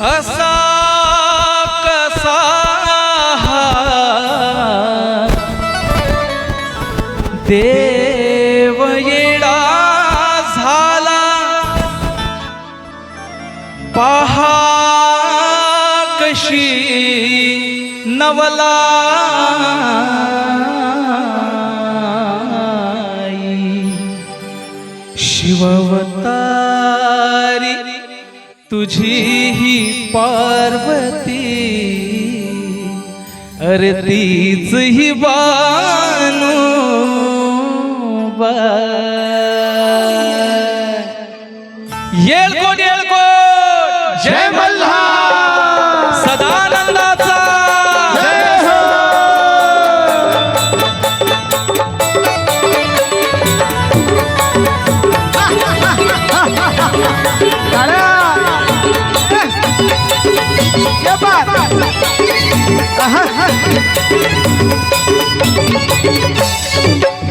असा कसा हा देव येडा झाला पहा कशी नवला. शिववता तुझी ही पार्वती अरे तीच ही बानू येळकोट येळकोट जय मल्हा सदानंदाचा. जय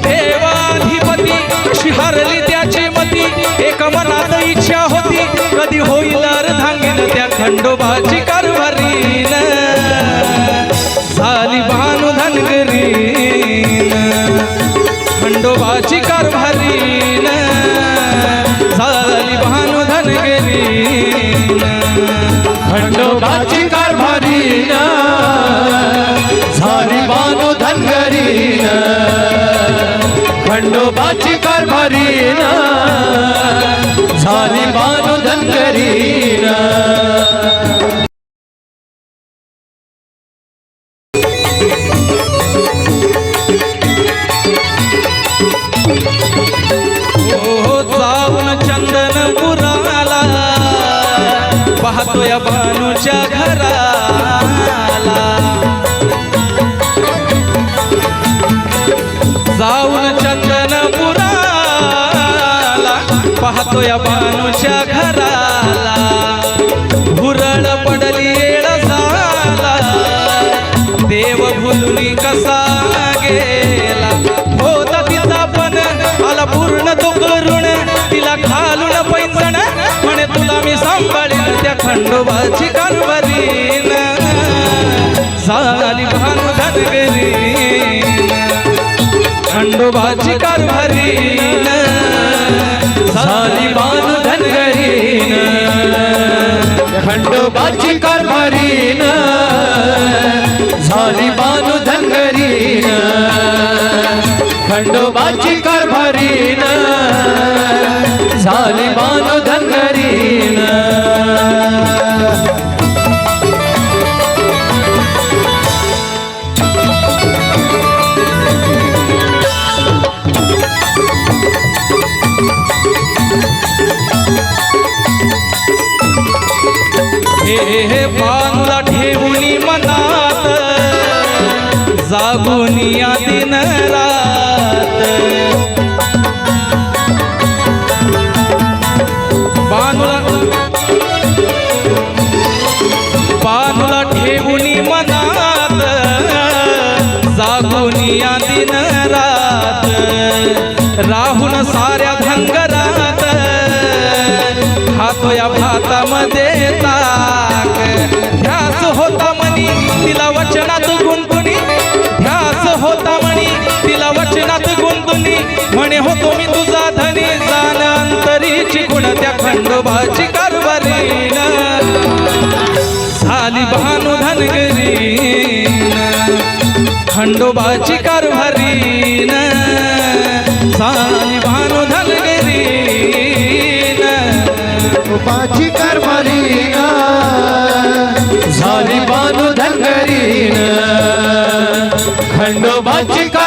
देवाधिपती कशी हरली त्याची मती? एक मनात इच्छा होती कधी होईल अर्धांगीन त्या खंडोबाची कारभारीन. झाली भानु धनगरीन खंडोबाची कारभारी धनगरीन खंडोबाची कारभारीन झाली बानू धनगरीन हो जाऊन चंदन पाहतोय पाहतोय भानूच्या घराला. भुरळ पडली झाला. देव भुलून कसा गेला? होता तिचा पण आला पूर्ण तो करून तिला खालून पैसण म्हणे तुला मी सांभाळीन त्या खंडोबाची कानवरीन. झाली भानू धनगरी खंडोबाची कारभारीन झाली बानू धनगरीन खंडोबाची कारभारीन झाली बानू धनगरीन खंडोबाची कारभारीन झाली धन धनगरीन. रात बांधला बांधला मनात जागून या दिन रात. राहून म्हणे होतो मी तुझा धनी जाण अंतरीची गुण त्या खंडोबाची कारभारी झाली भानु धनगरी खंडोबाची कारभारी झाली भानु धनगरी खंडोबाची कारभारी झाली भानू धनगरी खंडोबाची कार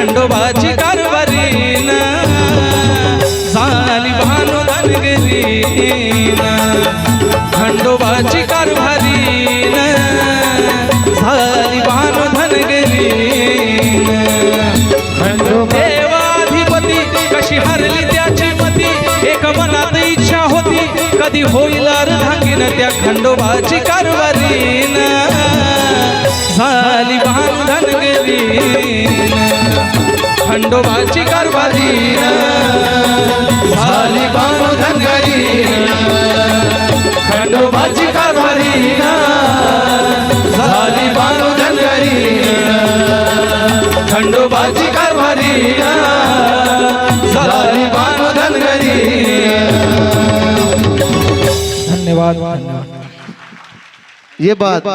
खंडोबाची कारभारीन झाली भानू धनगिरीन. खंडोबाची कारभारीन झाली भानू धनगिरीन. देवाधिपती कशी हरली त्याची मती? एक मनात इच्छा होती कधी होईल अर्धांगीन त्या खंडोबाची कारभारीन झाली भानू धनगिरीन. खंडोबाची कारभारीन झाली भानु धनगिरीन खंडोबाची कारभारीन झाली भानु धनगिरीन खंडोबाची कारभारी झाली बानो धनगरी. धन्यवाद. ये बात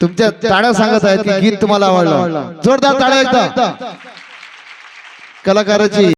तुमच्या टाळ्या सांगत आहेत की गीत तुम्हाला आवडलं. जोरदार टाळ्या एकदा. कलाकाराची